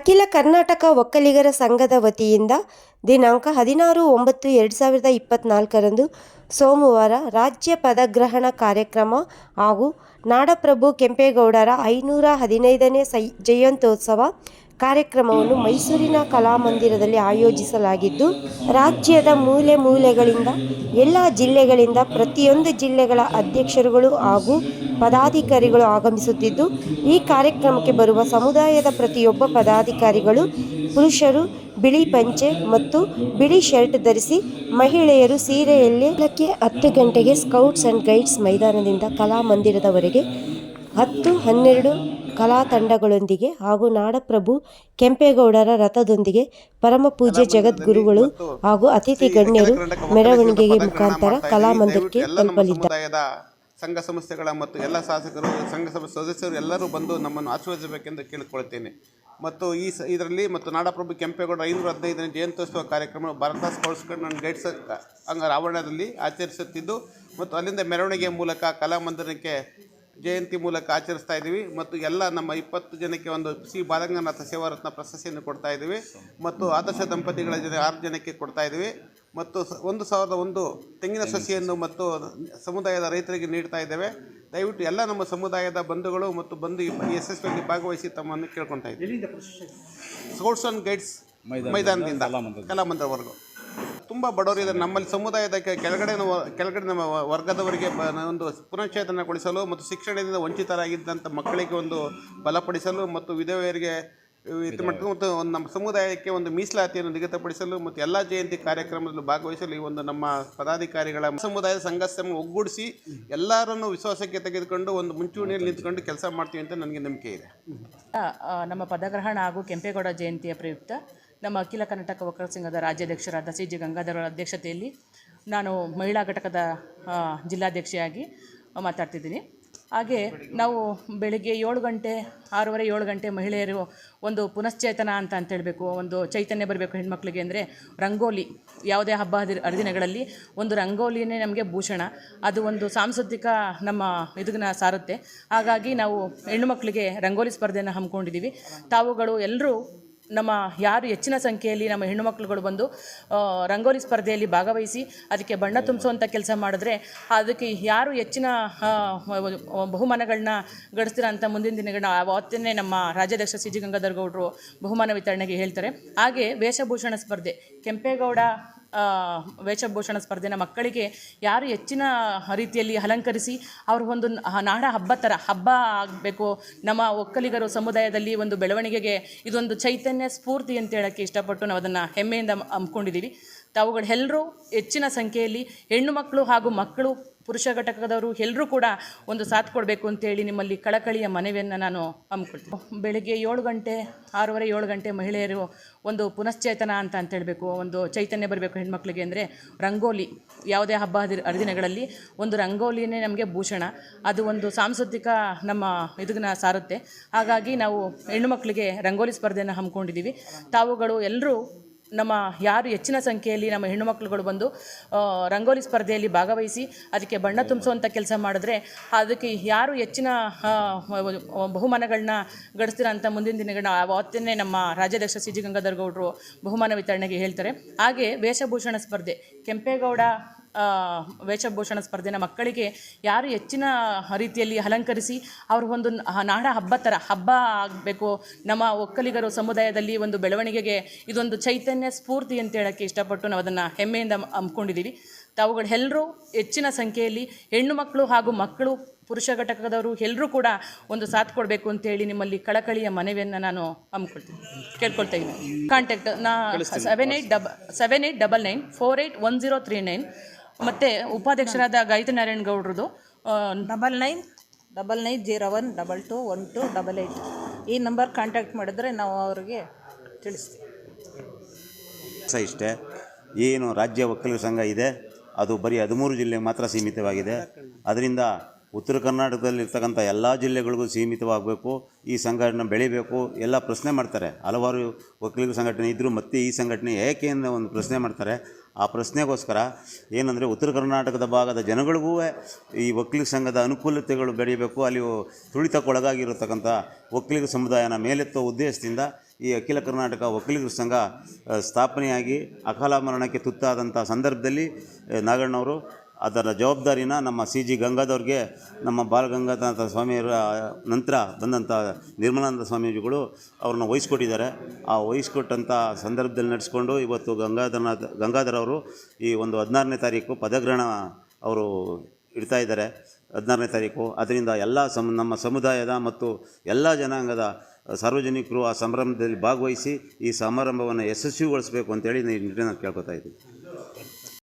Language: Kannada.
ಅಖಿಲ ಕರ್ನಾಟಕ ಒಕ್ಕಲಿಗರ ಸಂಘದ ವತಿಯಿಂದ ದಿನಾಂಕ ಹದಿನಾರು ಒಂಬತ್ತು ಎರಡು ಸಾವಿರದ ಇಪ್ಪತ್ತ್ನಾಲ್ಕರಂದು ಸೋಮವಾರ ರಾಜ್ಯ ಪದಗ್ರಹಣ ಕಾರ್ಯಕ್ರಮ ಹಾಗೂ ನಾಡಪ್ರಭು ಕೆಂಪೇಗೌಡರ ಐನೂರ ಹದಿನೈದನೇ ಸೈ, ಜಯಂತ್ಯೋತ್ಸವ ಕಾರ್ಯಕ್ರಮವನ್ನು ಮೈಸೂರಿನ ಕಲಾಮಂದಿರದಲ್ಲಿ ಆಯೋಜಿಸಲಾಗಿದ್ದು, ರಾಜ್ಯದ ಮೂಲೆ ಮೂಲೆಗಳಿಂದ, ಎಲ್ಲ ಜಿಲ್ಲೆಗಳಿಂದ ಪ್ರತಿಯೊಂದು ಜಿಲ್ಲೆಗಳ ಅಧ್ಯಕ್ಷರುಗಳು ಹಾಗೂ ಪದಾಧಿಕಾರಿಗಳು ಆಗಮಿಸುತ್ತಿದ್ದು, ಈ ಕಾರ್ಯಕ್ರಮಕ್ಕೆ ಬರುವ ಸಮುದಾಯದ ಪ್ರತಿಯೊಬ್ಬ ಪದಾಧಿಕಾರಿಗಳು, ಪುರುಷರು, ಬಿಳಿ ಪಂಚೆ ಮತ್ತು ಬಿಳಿ ಶರ್ಟ್ ಧರಿಸಿ ಮಹಿಳೆಯರು ಸೀರೆಯಲ್ಲಿ ಬೆಳಗ್ಗೆ ಹತ್ತು ಗಂಟೆಗೆ ಸ್ಕೌಟ್ಸ್ ಆ್ಯಂಡ್ ಗೈಡ್ಸ್ ಮೈದಾನದಿಂದ ಕಲಾಮಂದಿರದವರೆಗೆ ಹತ್ತು ಹನ್ನೆರಡು ಕಲಾ ತಂಡಗಳೊಂದಿಗೆ ಹಾಗೂ ನಾಡಪ್ರಭು ಕೆಂಪೇಗೌಡರ ರಥದೊಂದಿಗೆ ಪರಮ ಪೂಜ್ಯ ಜಗದ್ಗುರುಗಳು ಹಾಗೂ ಅತಿಥಿ ಗಣ್ಯರು ಮೆರವಣಿಗೆಗೆ ಮುಖಾಂತರ ಕಲಾಮಂದಿರಕ್ಕೆ ತಲುಪಲಿದ್ದಾರೆ. ಸಂಘ ಸಂಸ್ಥೆಗಳ ಮತ್ತು ಎಲ್ಲ ಶಾಸಕರು ಸಂಘ ಸದಸ್ಯರು ಎಲ್ಲರೂ ಬಂದು ನಮ್ಮನ್ನು ಆಶೀರ್ವದಿಸಬೇಕೆಂದು ಕೇಳಿಕೊಳ್ಳುತ್ತೇನೆ. ಮತ್ತು ಈ ಸ ಇದರಲ್ಲಿ ಮತ್ತು ನಾಡಪ್ರಭು ಕೆಂಪೇಗೌಡ ಐನೂರ ಹದಿನೈದನೇ ಜಯಂತ್ಯೋತ್ಸವ ಕಾರ್ಯಕ್ರಮ ಭಾರತ ಸ್ಕೌಟ್ಸ್ ಆ್ಯಂಡ್ ಗೈಡ್ಸ್ ಅಂಗ ಆವರಣದಲ್ಲಿ ಆಚರಿಸುತ್ತಿದ್ದು ಮತ್ತು ಅಲ್ಲಿಂದ ಮೆರವಣಿಗೆ ಮೂಲಕ ಕಲಾಮಂದಿರಕ್ಕೆ ಜಯಂತಿ ಮೂಲಕ ಆಚರಿಸ್ತಾ ಇದ್ದೀವಿ. ಮತ್ತು ಎಲ್ಲ ನಮ್ಮ ಇಪ್ಪತ್ತು ಜನಕ್ಕೆ ಒಂದು ಶ್ರೀ ಬಾಲಂಗನಾಥ ಸೇವಾರತ್ನ ಪ್ರಶಸ್ತಿಯನ್ನು ಕೊಡ್ತಾ ಇದ್ದೀವಿ. ಮತ್ತು ಆದರ್ಶ ದಂಪತಿಗಳ ಜೊತೆ ಆರು ಜನಕ್ಕೆ ಕೊಡ್ತಾ ಇದ್ದೀವಿ. ಮತ್ತು ಸ- ಒಂದು ಸಾವಿರದ ಒಂದು ತೆಂಗಿನ ಸಸಿಯನ್ನು ಮತ್ತು ಸಮುದಾಯದ ರೈತರಿಗೆ ನೀಡ್ತಾ ಇದ್ದೇವೆ. ದಯವಿಟ್ಟು ಎಲ್ಲ ನಮ್ಮ ಸಮುದಾಯದ ಬಂಧುಗಳು ಮತ್ತು ಬಂಧು ಯಶಸ್ವಿಯಲ್ಲಿ ಯಶಸ್ವಿಯಾಗಿ ಭಾಗವಹಿಸಿ ತಮ್ಮನ್ನು ಕೇಳ್ಕೊತಾ ಇದ್ದೀವಿ. ಸ್ಕೌಟ್ಸ್ ಆ್ಯಂಡ್ ಗೈಡ್ಸ್ ಮೈದಾನದಿಂದ ಕಲಾಮಂದಿರವರೆಗೂ. ತುಂಬ ಬಡವರಿದ್ದಾರೆ ನಮ್ಮಲ್ಲಿ ಸಮುದಾಯದ ಕೆಳಗಡೆ ಕೆಳಗಡೆ ನಮ್ಮ ವರ್ಗದವರಿಗೆ ಒಂದು ಪುನಶ್ಚೇತನಗೊಳಿಸಲು ಮತ್ತು ಶಿಕ್ಷಣದಿಂದ ವಂಚಿತರಾಗಿದ್ದಂಥ ಮಕ್ಕಳಿಗೆ ಒಂದು ಬಲಪಡಿಸಲು ಮತ್ತು ವಿಧವೆಯರಿಗೆ ಇದು ಮಟ್ಟ ಮತ್ತು ಒಂದು ನಮ್ಮ ಸಮುದಾಯಕ್ಕೆ ಒಂದು ಮೀಸಲಾತಿಯನ್ನು ನಿಗದಿಪಡಿಸಲು ಮತ್ತು ಎಲ್ಲ ಜಯಂತಿ ಕಾರ್ಯಕ್ರಮದಲ್ಲೂ ಭಾಗವಹಿಸಲು ಈ ಒಂದು ನಮ್ಮ ಪದಾಧಿಕಾರಿಗಳ ಸಮುದಾಯದ ಸಂಘರ್ಷವನ್ನು ಒಗ್ಗೂಡಿಸಿ ಎಲ್ಲರನ್ನು ವಿಶ್ವಾಸಕ್ಕೆ ತೆಗೆದುಕೊಂಡು ಒಂದು ಮುಂಚೂಣಿಯಲ್ಲಿ ನಿಂತ್ಕೊಂಡು ಕೆಲಸ ಮಾಡ್ತೀವಿ ಅಂತ ನನಗೆ ನಂಬಿಕೆ ಇದೆ. ನಮ್ಮ ಪದಗ್ರಹಣ ಹಾಗೂ ಕೆಂಪೇಗೌಡ ಜಯಂತಿಯ ಪ್ರಯುಕ್ತ ನಮ್ಮ ಅಖಿಲ ಕರ್ನಾಟಕ ವಕ್ರ ಸಂಘದ ರಾಜ್ಯಾಧ್ಯಕ್ಷರಾದ ಸಿ ಜಿ ಗಂಗಾಧರ ಅಧ್ಯಕ್ಷತೆಯಲ್ಲಿ ನಾನು ಮಹಿಳಾ ಘಟಕದ ಜಿಲ್ಲಾಧ್ಯಕ್ಷೆಯಾಗಿ ಮಾತಾಡ್ತಿದ್ದೀನಿ. ಹಾಗೆ ನಾವು ಬೆಳಿಗ್ಗೆ ಏಳು ಗಂಟೆ, ಆರೂವರೆ ಏಳು ಗಂಟೆ ಮಹಿಳೆಯರು ಒಂದು ಪುನಶ್ಚೇತನ ಅಂತ ಅಂತ ಹೇಳಬೇಕು. ಒಂದು ಚೈತನ್ಯ ಬರಬೇಕು ಹೆಣ್ಮಕ್ಳಿಗೆ ಅಂದರೆ ರಂಗೋಲಿ. ಯಾವುದೇ ಹಬ್ಬ ಹರಿ ಹರಿದಿನಗಳಲ್ಲಿ ಒಂದು ರಂಗೋಲಿನೇ ನಮಗೆ ಭೂಷಣ. ಅದು ಒಂದು ಸಾಂಸ್ಕೃತಿಕ ನಮ್ಮ ಇದನ್ನ ಸಾರುತ್ತೆ. ಹಾಗಾಗಿ ನಾವು ಹೆಣ್ಣು ಮಕ್ಕಳಿಗೆ ರಂಗೋಲಿ ಸ್ಪರ್ಧೆಯನ್ನು ಹಮ್ಮಿಕೊಂಡಿದ್ದೀವಿ. ತಾವುಗಳು ಎಲ್ಲರೂ ನಮ್ಮ ಯಾರು ಹೆಚ್ಚಿನ ಸಂಖ್ಯೆಯಲ್ಲಿ ನಮ್ಮ ಹೆಣ್ಣು ಮಕ್ಕಳುಗಳು ಬಂದು ರಂಗೋಲಿ ಸ್ಪರ್ಧೆಯಲ್ಲಿ ಭಾಗವಹಿಸಿ ಅದಕ್ಕೆ ಬಣ್ಣ ತುಂಬಿಸುವಂಥ ಕೆಲಸ ಮಾಡಿದ್ರೆ ಅದಕ್ಕೆ ಯಾರು ಹೆಚ್ಚಿನ ಬಹುಮಾನಗಳನ್ನ ಗಳಿಸ್ತೀರ ಅಂತ ಮುಂದಿನ ದಿನಗಳನ್ನ ಅವತ್ತೇ ನಮ್ಮ ರಾಜ್ಯಾಧ್ಯಕ್ಷ ಸಿ ಜಿ ಗಂಗಾಧರ್ ಗೌಡರು ಬಹುಮಾನ ವಿತರಣೆಗೆ ಹೇಳ್ತಾರೆ. ಹಾಗೆ ವೇಷಭೂಷಣ ಸ್ಪರ್ಧೆ, ಕೆಂಪೇಗೌಡ ವೇಷಭೂಷಣ ಸ್ಪರ್ಧೆನ ಮಕ್ಕಳಿಗೆ ಯಾರು ಹೆಚ್ಚಿನ ರೀತಿಯಲ್ಲಿ ಅಲಂಕರಿಸಿ ಅವರು ಒಂದು ನಾಡ ಹಬ್ಬ ಥರ ಹಬ್ಬ ಆಗಬೇಕು. ನಮ್ಮ ಒಕ್ಕಲಿಗರು ಸಮುದಾಯದಲ್ಲಿ ಒಂದು ಬೆಳವಣಿಗೆಗೆ ಇದೊಂದು ಚೈತನ್ಯ ಸ್ಫೂರ್ತಿ ಅಂತ ಹೇಳೋಕ್ಕೆ ಇಷ್ಟಪಟ್ಟು ನಾವು ಅದನ್ನು ಹೆಮ್ಮೆಯಿಂದ ಹಮ್ಮಿಕೊಂಡಿದ್ದೀವಿ ತಾವುಗಳೆಲ್ಲರೂ ಹೆಚ್ಚಿನ ಸಂಖ್ಯೆಯಲ್ಲಿ ಹೆಣ್ಣು ಮಕ್ಕಳು ಹಾಗೂ ಮಕ್ಕಳು ಪುರುಷ ಘಟಕದವರು ಎಲ್ಲರೂ ಕೂಡ ಒಂದು ಸಾಥ್ ಕೊಡಬೇಕು ಅಂತೇಳಿ ನಿಮ್ಮಲ್ಲಿ ಕಳಕಳಿಯ ಮನವಿಯನ್ನು ನಾನು ಹಮ್ಮಿಕೊಳ್ತೀನಿ. ಬೆಳಗ್ಗೆ ಏಳು ಗಂಟೆ, ಆರೂವರೆ, ಏಳು ಗಂಟೆ ಮಹಿಳೆಯರು ಒಂದು ಪುನಶ್ಚೇತನ ಅಂತ ಅಂತ ಹೇಳಬೇಕು. ಒಂದು ಚೈತನ್ಯ ಬರಬೇಕು ಹೆಣ್ಮಕ್ಳಿಗೆ ಅಂದರೆ ರಂಗೋಲಿ, ಯಾವುದೇ ಹಬ್ಬ ಹರಿ ಹರಿದಿನಗಳಲ್ಲಿ ಒಂದು ರಂಗೋಲಿನೇ ನಮಗೆ ಭೂಷಣ. ಅದು ಒಂದು ಸಾಂಸ್ಕೃತಿಕ ನಮ್ಮ ಇದನ್ನ ಸಾರುತ್ತೆ. ಹಾಗಾಗಿ ನಾವು ಹೆಣ್ಣು ಮಕ್ಕಳಿಗೆ ರಂಗೋಲಿ ಸ್ಪರ್ಧೆಯನ್ನು ಹಮ್ಮಿಕೊಂಡಿದ್ದೀವಿ. ತಾವುಗಳು ಎಲ್ಲರೂ ನಮ್ಮ ಯಾರು ಹೆಚ್ಚಿನ ಸಂಖ್ಯೆಯಲ್ಲಿ ನಮ್ಮ ಹೆಣ್ಣು ಮಕ್ಕಳುಗಳು ಬಂದು ರಂಗೋಲಿ ಸ್ಪರ್ಧೆಯಲ್ಲಿ ಭಾಗವಹಿಸಿ ಅದಕ್ಕೆ ಬಣ್ಣ ತುಂಬಿಸುವಂಥ ಕೆಲಸ ಮಾಡಿದ್ರೆ ಅದಕ್ಕೆ ಯಾರು ಹೆಚ್ಚಿನ ಬಹುಮಾನಗಳನ್ನ ಗಳಿಸ್ತೀರ ಅಂತ ಮುಂದಿನ ದಿನಗಳನ್ನ ಅವತ್ತೇ ನಮ್ಮ ರಾಜ್ಯಾಧ್ಯಕ್ಷ ಸಿ ಜಿ ಗಂಗಾಧರ್ ಗೌಡರು ಬಹುಮಾನ ವಿತರಣೆಗೆ ಹೇಳ್ತಾರೆ. ಹಾಗೆ ವೇಷಭೂಷಣ ಸ್ಪರ್ಧೆ, ಕೆಂಪೇಗೌಡ ವೇಷಭೂಷಣ ಸ್ಪರ್ಧೆನ ಮಕ್ಕಳಿಗೆ ಯಾರು ಹೆಚ್ಚಿನ ರೀತಿಯಲ್ಲಿ ಅಲಂಕರಿಸಿ ಅವರು ಒಂದು ನಾಡ ಹಬ್ಬ ಥರ ಹಬ್ಬ ಆಗಬೇಕು. ನಮ್ಮ ಒಕ್ಕಲಿಗರು ಸಮುದಾಯದಲ್ಲಿ ಒಂದು ಬೆಳವಣಿಗೆಗೆ ಇದೊಂದು ಚೈತನ್ಯ ಸ್ಫೂರ್ತಿ ಅಂತ ಹೇಳೋಕ್ಕೆ ಇಷ್ಟಪಟ್ಟು ನಾವು ಅದನ್ನು ಹೆಮ್ಮೆಯಿಂದ ಹಮ್ಮಿಕೊಂಡಿದ್ದೀವಿ. ತಾವುಗಳೆಲ್ಲರೂ ಹೆಚ್ಚಿನ ಸಂಖ್ಯೆಯಲ್ಲಿ ಹೆಣ್ಣು ಮಕ್ಕಳು ಹಾಗೂ ಮಕ್ಕಳು ಪುರುಷ ಘಟಕದವರು ಎಲ್ಲರೂ ಕೂಡ ಒಂದು ಸಾಥ್ ಕೊಡಬೇಕು ಅಂತೇಳಿ ನಿಮ್ಮಲ್ಲಿ ಕಳಕಳಿಯ ಮನವಿಯನ್ನು ನಾನು ಹಮ್ಮಿಕೊಳ್ತೀನಿ. ಕೇಳ್ಕೊಳ್ತಾ ಇದ್ದೀನಿ. ಕಾಂಟ್ಯಾಕ್ಟ್ ನಾ seven eight ಡಬ seven eight double nine four eight one zero three nine ಮತ್ತು ಉಪಾಧ್ಯಕ್ಷರಾದ Gayatri Narayana ಗೌಡ್ರದು double nine double nine zero one double two one two double eight ಈ ನಂಬರ್ ಕಾಂಟ್ಯಾಕ್ಟ್ ಮಾಡಿದ್ರೆ ನಾವು ಅವರಿಗೆ ತಿಳಿಸ್ತೀವಿ. ಸಹ ಇಷ್ಟೇ. ಏನು ರಾಜ್ಯ ಒಕ್ಕಲಿಗರ ಸಂಘ ಇದೆ ಅದು ಬರೀ ಹದಿಮೂರು ಜಿಲ್ಲೆಗೆ ಮಾತ್ರ ಸೀಮಿತವಾಗಿದೆ. ಅದರಿಂದ ಉತ್ತರ ಕರ್ನಾಟಕದಲ್ಲಿರ್ತಕ್ಕಂಥ ಎಲ್ಲ ಜಿಲ್ಲೆಗಳಿಗೂ ಸೀಮಿತವಾಗಬೇಕು ಈ ಸಂಘಟನೆ ಬೆಳಿಬೇಕು ಎಲ್ಲ ಪ್ರಶ್ನೆ ಮಾಡ್ತಾರೆ. ಹಲವಾರು ಒಕ್ಕಲಿಗರ ಸಂಘಟನೆ ಇದ್ದರೂ ಮತ್ತೆ ಈ ಸಂಘಟನೆ ಏಕೆ ಅನ್ನೋ ಒಂದು ಪ್ರಶ್ನೆ ಮಾಡ್ತಾರೆ. ಆ ಪ್ರಶ್ನೆಗೋಸ್ಕರ ಏನಂದರೆ ಉತ್ತರ ಕರ್ನಾಟಕದ ಭಾಗದ ಜನಗಳಿಗೂ ಈ ಒಕ್ಕಲಿಗ ಸಂಘದ ಅನುಕೂಲತೆಗಳು ಬೆಳೆಯಬೇಕು, ಅಲ್ಲಿ ತುಳಿತಕ್ಕೊಳಗಾಗಿರತಕ್ಕಂಥ ಒಕ್ಕಲಿಗ ಸಮುದಾಯನ ಮೇಲೆತ್ತೋ ಉದ್ದೇಶದಿಂದ ಈ ಅಖಿಲ ಕರ್ನಾಟಕ ಒಕ್ಕಲಿಗರ ಸಂಘ ಸ್ಥಾಪನೆಯಾಗಿ ಅಕಾಲ ಮರಣಕ್ಕೆ ತುತ್ತಾದಂಥ ಸಂದರ್ಭದಲ್ಲಿ ನಾಗಣ್ಣವರು ಅದರ ಜವಾಬ್ದಾರಿನ ನಮ್ಮ ಸಿ ಜಿ ಗಂಗಾಧವ್ರಿಗೆ ನಮ್ಮ ಬಾಲಗಂಗಾಧರ ಸ್ವಾಮಿಯವರ ನಂತರ ಬಂದಂಥ ನಿರ್ಮಲಾನಂದ ಸ್ವಾಮೀಜಿಗಳು ಅವ್ರನ್ನ ವಹಿಸ್ಕೊಟ್ಟಿದ್ದಾರೆ. ಆ ವಹಿಸ್ಕೊಟ್ಟಂಥ ಸಂದರ್ಭದಲ್ಲಿ ನಡೆಸ್ಕೊಂಡು ಇವತ್ತು ಗಂಗಾಧರನಾಥ, ಗಂಗಾಧರ್ ಅವರು ಈ ಒಂದು ಹದಿನಾರನೇ ತಾರೀಕು ಪದಗ್ರಹಣ ಅವರು ಇಡ್ತಾ ಇದ್ದಾರೆ. ಹದಿನಾರನೇ ತಾರೀಕು. ಅದರಿಂದ ಎಲ್ಲ ಸಮ, ನಮ್ಮ ಸಮುದಾಯದ ಮತ್ತು ಎಲ್ಲ ಜನಾಂಗದ ಸಾರ್ವಜನಿಕರು ಆ ಸಂಭ್ರಮದಲ್ಲಿ ಭಾಗವಹಿಸಿ ಈ ಸಮಾರಂಭವನ್ನು ಯಶಸ್ವಿಗೊಳಿಸಬೇಕು ಅಂತೇಳಿ ನಾನು ಕೇಳ್ಕೊತಾ ಇದ್ದೀವಿ.